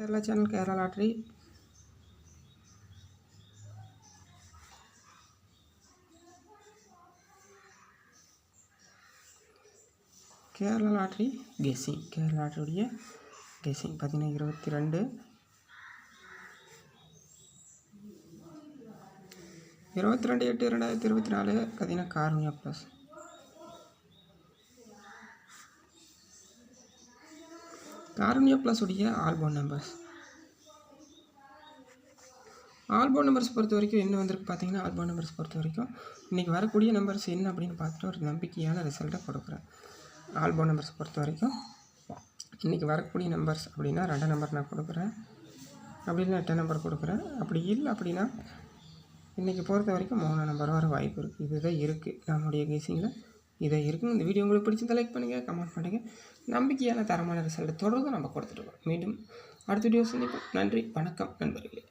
Kerala channel Kerala lottery Kerala lottery guessing Kerala லாட்ரியுடைய guessing பார்த்தீங்கன்னா இருபத்தி ரெண்டு இருபத்தி ரெண்டு எட்டு ரெண்டாயிரத்தி இருபத்தி நாலு பார்த்தீங்கன்னா கார்னியா ப்ளஸ் கார்னியா ப்ளஸ் உடைய ஆல்போன் நம்பர்ஸ் ஆல்போ நம்பர்ஸ் பொறுத்த வரைக்கும் என்ன வந்திருக்கு பார்த்தீங்கன்னா ஆல்போ நம்பர்ஸ் பொறுத்த வரைக்கும் இன்றைக்கி வரக்கூடிய நம்பர்ஸ் என்ன அப்படின்னு பார்த்துட்டு ஒரு நம்பிக்கையான ரிசல்ட்டை கொடுக்குறேன். ஆல்போ நம்பர்ஸ் பொறுத்த வரைக்கும் இன்றைக்கி வரக்கூடிய நம்பர்ஸ் அப்படின்னா ரெண்டு நம்பர் நான் கொடுக்குறேன். அப்படி இல்லை எட்டாம் நம்பர் கொடுக்குறேன். அப்படி இல்லை அப்படின்னா இன்றைக்கி பொறுத்த வரைக்கும் மூணு நம்பர் வர வாய்ப்பு இருக்குது இதுதான் இருக்குது நம்முடைய கேசிங்கில் இதை இருக்கும் இந்த வீடியோ உங்களுக்கு பிடிச்சிருந்தா லைக் பண்ணுங்கள் கமெண்ட் பண்ணுங்கள் நம்பிக்கையான தரமான ரிசல்ட்டை தொடர்ந்து நம்ம கொடுத்துட்ருக்கோம் மீண்டும் அடுத்த வீடியோ சந்திப்போம். நன்றி வணக்கம் நண்பர்களே.